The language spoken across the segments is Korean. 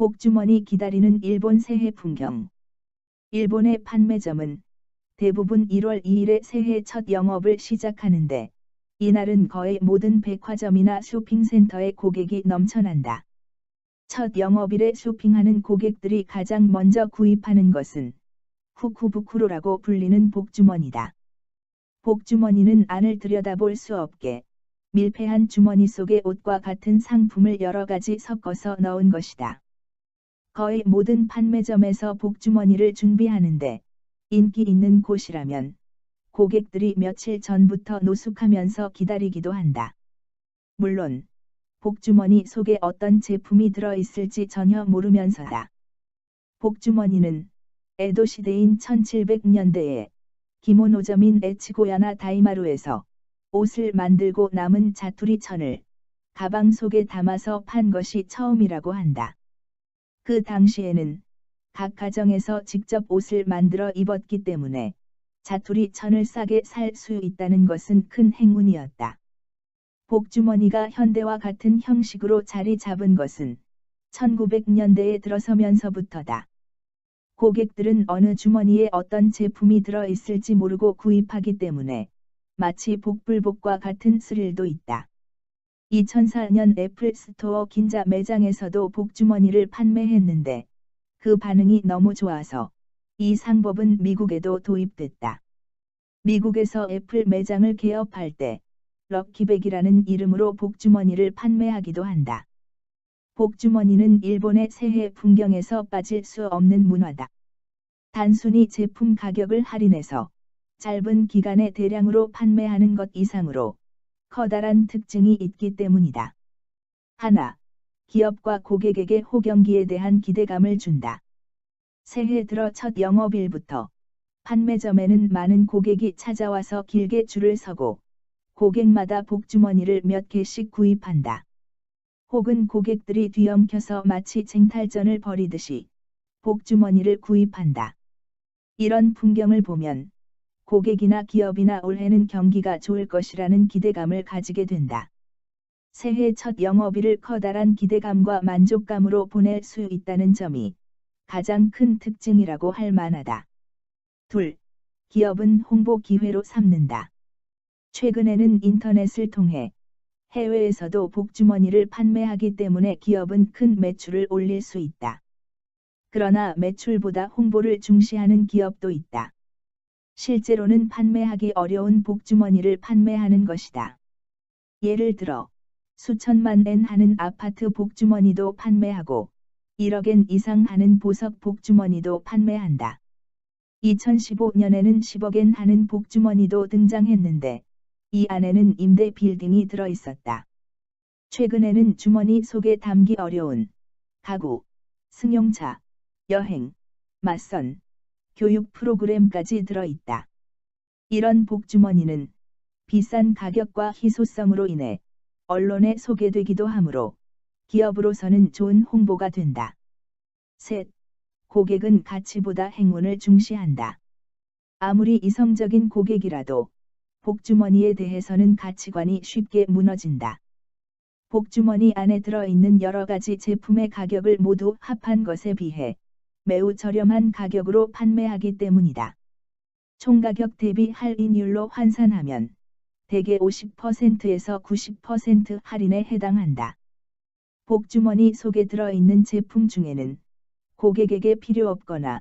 복주머니 기다리는 일본 새해 풍경. 일본의 판매점은 대부분 1월 2일에 새해 첫 영업을 시작하는데 이날은 거의 모든 백화점이나 쇼핑센터에 고객이 넘쳐난다. 첫 영업일에 쇼핑하는 고객들이 가장 먼저 구입하는 것은 후쿠부쿠로라고 불리는 복주머니다. 복주머니는 안을 들여다볼 수 없게 밀폐한 주머니 속에 옷과 같은 상품을 여러 가지 섞어서 넣은 것이다. 거의 모든 판매점에서 복주머니를 준비하는데 인기 있는 곳이라면 고객들이 며칠 전부터 노숙하면서 기다리기도 한다. 물론 복주머니 속에 어떤 제품이 들어있을지 전혀 모르면서다. 복주머니는 에도 시대인 1700년대에 기모노점인 에치고야나 다이마루에서 옷을 만들고 남은 자투리 천을 가방 속에 담아서 판 것이 처음이라고 한다. 그 당시에는 각 가정에서 직접 옷을 만들어 입었기 때문에 자투리 천을 싸게 살 수 있다는 것은 큰 행운이었다. 복주머니가 현대와 같은 형식으로 자리 잡은 것은 1900년대에 들어서면서부터다. 고객들은 어느 주머니에 어떤 제품이 들어 있을지 모르고 구입하기 때문에 마치 복불복과 같은 스릴도 있다. 2004년 애플 스토어 긴자 매장에서도 복주머니를 판매했는데 그 반응이 너무 좋아서 이 상법은 미국에도 도입됐다. 미국에서 애플 매장을 개업할 때 럭키백이라는 이름으로 복주머니를 판매하기도 한다. 복주머니는 일본의 새해 풍경에서 빠질 수 없는 문화다. 단순히 제품 가격을 할인해서 짧은 기간에 대량으로 판매하는 것 이상으로 커다란 특징이 있기 때문이다. 하나, 기업과 고객에게 호경기에 대한 기대감을 준다. 새해 들어 첫 영업일부터 판매점에는 많은 고객이 찾아와서 길게 줄을 서고 고객마다 복주머니를 몇 개씩 구입한다. 혹은 고객들이 뒤엉켜서 마치 쟁탈전을 벌이듯이 복주머니를 구입한다. 이런 풍경을 보면 고객이나 기업이나 올해는 경기가 좋을 것이라는 기대감을 가지게 된다. 새해 첫 영업일을 커다란 기대감과 만족감으로 보낼 수 있다는 점이 가장 큰 특징이라고 할 만하다. 둘, 기업은 홍보 기회로 삼는다. 최근에는 인터넷을 통해 해외에서도 복주머니를 판매하기 때문에 기업은 큰 매출을 올릴 수 있다. 그러나 매출보다 홍보를 중시하는 기업도 있다. 실제로는 판매하기 어려운 복주머니를 판매하는 것이다. 예를 들어 수천만 엔 하는 아파트 복주머니도 판매하고 1억 엔 이상 하는 보석 복주머니도 판매한다. 2015년에는 10억 엔 하는 복주머니도 등장했는데 이 안에는 임대 빌딩이 들어 있었다. 최근에는 주머니 속에 담기 어려운 가구, 승용차, 여행, 맞선, 교육 프로그램까지 들어 있다. 이런 복주머니는 비싼 가격과 희소성으로 인해 언론에 소개되기도 하므로 기업으로서는 좋은 홍보가 된다. 셋. 고객은 가치보다 행운을 중시한다. 아무리 이성적인 고객이라도 복주머니에 대해서는 가치관이 쉽게 무너진다. 복주머니 안에 들어있는 여러 가지 제품의 가격을 모두 합한 것에 비해 매우 저렴한 가격으로 판매하기 때문이다. 총가격 대비 할인율로 환산하면 대개 50%에서 90% 할인에 해당한다. 복주머니 속에 들어있는 제품 중에는 고객에게 필요 없거나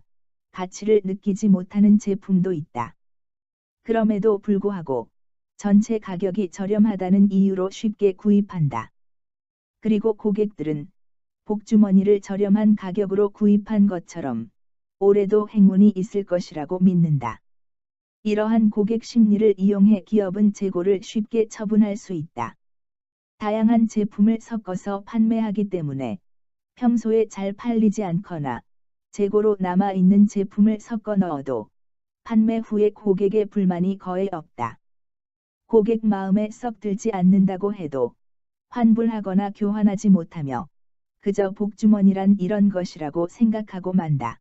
가치를 느끼지 못하는 제품도 있다. 그럼에도 불구하고 전체 가격이 저렴하다는 이유로 쉽게 구입한다. 그리고 고객들은 복주머니를 저렴한 가격으로 구입한 것처럼 올해도 행운이 있을 것이라고 믿는다. 이러한 고객 심리를 이용해 기업은 재고를 쉽게 처분할 수 있다. 다양한 제품을 섞어서 판매하기 때문에 평소에 잘 팔리지 않거나 재고로 남아있는 제품을 섞어 넣어도 판매 후에 고객의 불만이 거의 없다. 고객 마음에 썩 들지 않는다고 해도 환불하거나 교환하지 못하며 그저 복주머니란 이런 것이라고 생각하고 만다.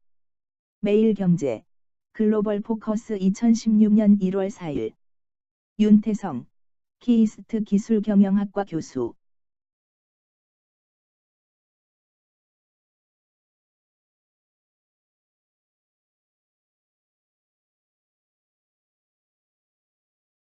매일경제 글로벌 포커스 2016년 1월 4일 윤태성 키이스트 기술경영학과 교수